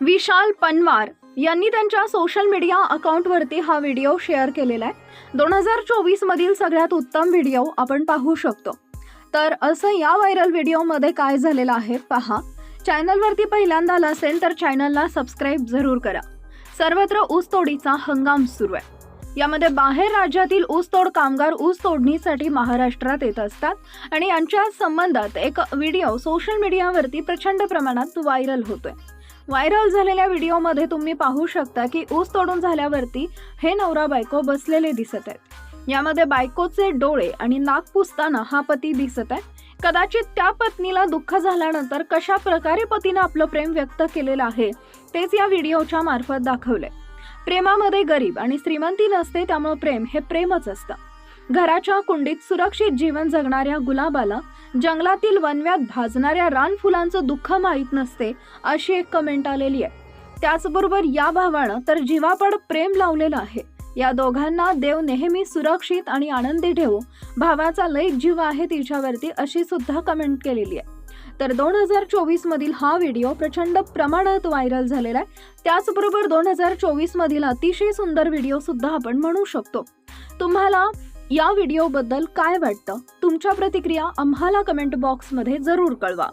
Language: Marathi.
विशाल पनवार यांनी त्यांच्या सोशल मीडिया अकाउंटवरती हा व्हिडिओ शेअर केलेला आहे. दोन हजार चोवीस मधील सगळ्यात उत्तम व्हिडिओ आपण पाहू शकतो. तर असं या व्हायरल व्हिडिओमध्ये काय झालेलं आहे पहा. चॅनलवरती पहिल्यांदा आला असेल तर चॅनलला सबस्क्राईब जरूर करा. सर्वत्र ऊसतोडीचा हंगाम सुरू आहे. यामध्ये बाहेर राज्यातील ऊसतोड कामगार ऊस तोडणीसाठी महाराष्ट्रात येत असतात आणि यांच्या संबंधात एक व्हिडिओ सोशल मीडियावरती प्रचंड प्रमाणात व्हायरल होतोय. व्हायरल झालेल्या व्हिडिओमध्ये तुम्ही पाहू शकता की ऊस तोडून झाल्यावरती हे नवरा बायको बसलेले दिसत आहेत. यामध्ये बायकोचे डोळे आणि नाक पुसताना हा पती दिसत आहे. कदाचित त्या पत्नीला दुःख झाल्यानंतर कशा प्रकारे पतीनं आपलं प्रेम व्यक्त केलेलं आहे तेच या व्हिडिओच्या मार्फत दाखवले प्रेमामध्ये गरीब आणि श्रीमंती नसते त्यामुळे प्रेम हे प्रेमच असतं. घराच्या कुंडीत सुरक्षित जीवन जगणाऱ्या गुलाबाला जंगलातील वनव्यात भाजणाऱ्या रानफुलांचं दुःख माहीत नसते अशी एक कमेंट आलेली आहे. त्याचबरोबर या भावानं तर जीवापड प्रेम लावलेलं आहे. या दोघांना देव नेहमी सुरक्षित आणि आनंदी ठेवो. भावाचा लय जीव आहे तिच्यावरती अशी सुद्धा कमेंट केलेली आहे. तर दोन हजार चोवीस मधील हा व्हिडिओ प्रचंड प्रमाणात व्हायरल झालेला आहे. त्याचबरोबर दोन हजार चोवीस मधील अतिशय सुंदर व्हिडिओ सुद्धा आपण म्हणू शकतो. तुम्हाला या व्हिडिओबद्दल काय वाटतं? तुमच्या प्रतिक्रिया आम्हाला कमेंट बॉक्समध्ये जरूर कळवा.